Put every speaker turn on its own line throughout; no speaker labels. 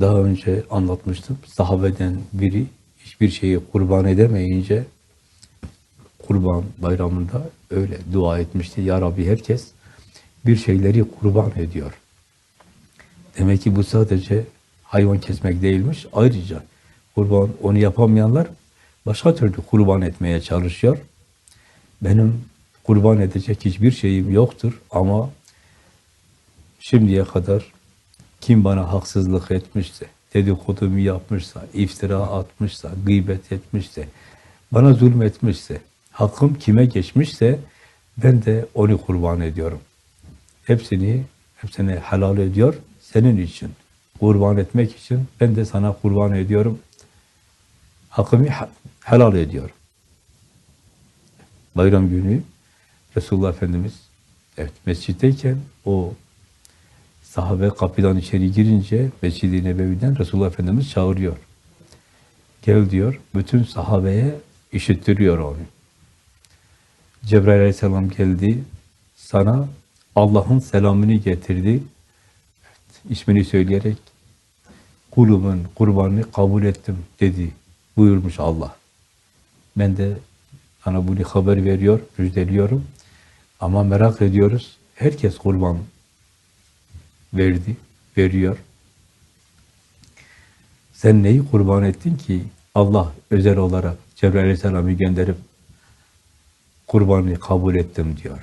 daha önce anlatmıştım. Sahabeden biri hiçbir şeyi kurban edemeyince kurban bayramında öyle dua etmişti. Ya Rabbi herkes bir şeyleri kurban ediyor. Demek ki bu sadece hayvan kesmek değilmiş. Ayrıca kurban onu yapamayanlar başka türlü kurban etmeye çalışıyor. Benim kurban edecek hiçbir şeyim yoktur ama şimdiye kadar kim bana haksızlık etmişse, dedikodumu yapmışsa, iftira atmışsa, gıybet etmişse, bana zulmetmişse, hakkım kime geçmişse ben de onu kurban ediyorum. Hepsini, hepsini helal ediyor senin için. Kurban etmek için ben de sana kurban ediyorum. Hakkımı ha- helal ediyorum. Bayram günü Resulullah Efendimiz evet mescitteyken o sahabe kapıdan içeri girince Mescid-i Nebevi'den Resulullah Efendimiz çağırıyor. Gel diyor, bütün sahabeye işittiriyor onu. Cebrail Aleyhisselam geldi, sana Allah'ın selamını getirdi. Evet, ismini söyleyerek kulumun kurbanını kabul ettim dedi. Buyurmuş Allah. Ben de sana bunu haber veriyor, müjdeliyorum. Ama merak ediyoruz. Herkes kurban verdi, veriyor. Sen neyi kurban ettin ki Allah özel olarak Cebrail Aleyhisselam'ı gönderip kurbanı kabul ettim diyor.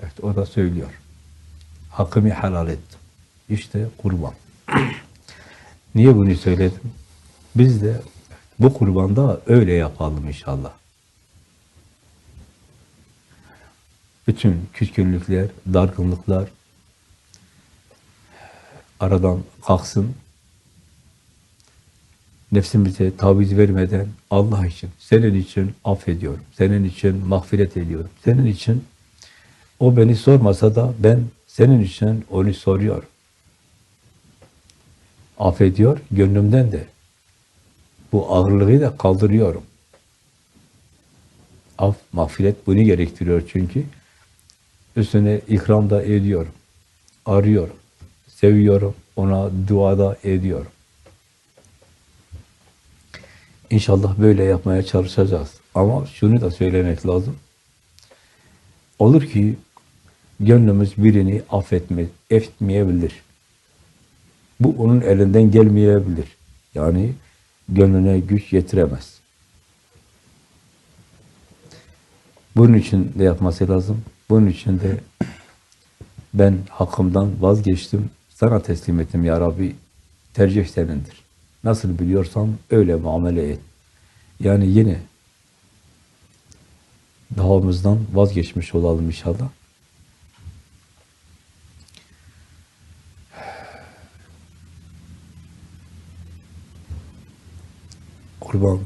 Evet o da söylüyor. Hakkımı helal ettim. İşte kurban. Niye bunu söyledim? Biz de bu kurbanda öyle yapalım inşallah. Bütün küskünlükler, dargınlıklar aradan kalksın. Nefsimize taviz vermeden Allah için, senin için affediyorum. Senin için mağfiret ediyorum. Senin için o beni sormasa da ben senin için onu soruyorum. Affediyor, gönlümden de bu ağırlığı da kaldırıyorum. Af, mağfiret bunu gerektiriyor çünkü. Üstüne ikram da ediyorum. Arıyorum. Seviyorum. Ona duada ediyorum. İnşallah böyle yapmaya çalışacağız. Ama şunu da söylemek lazım. Olur ki gönlümüz birini affetme, etmeyebilir. Bu onun elinden gelmeyebilir. Yani gönlüne güç yetiremez. Bunun için de yapması lazım. Bunun için de ben hakkımdan vazgeçtim. Sana teslim ettim ya Rabbi. Tercih senindir. Nasıl biliyorsan öyle muamele et. Yani yine davamızdan vazgeçmiş olalım inşallah. Kurban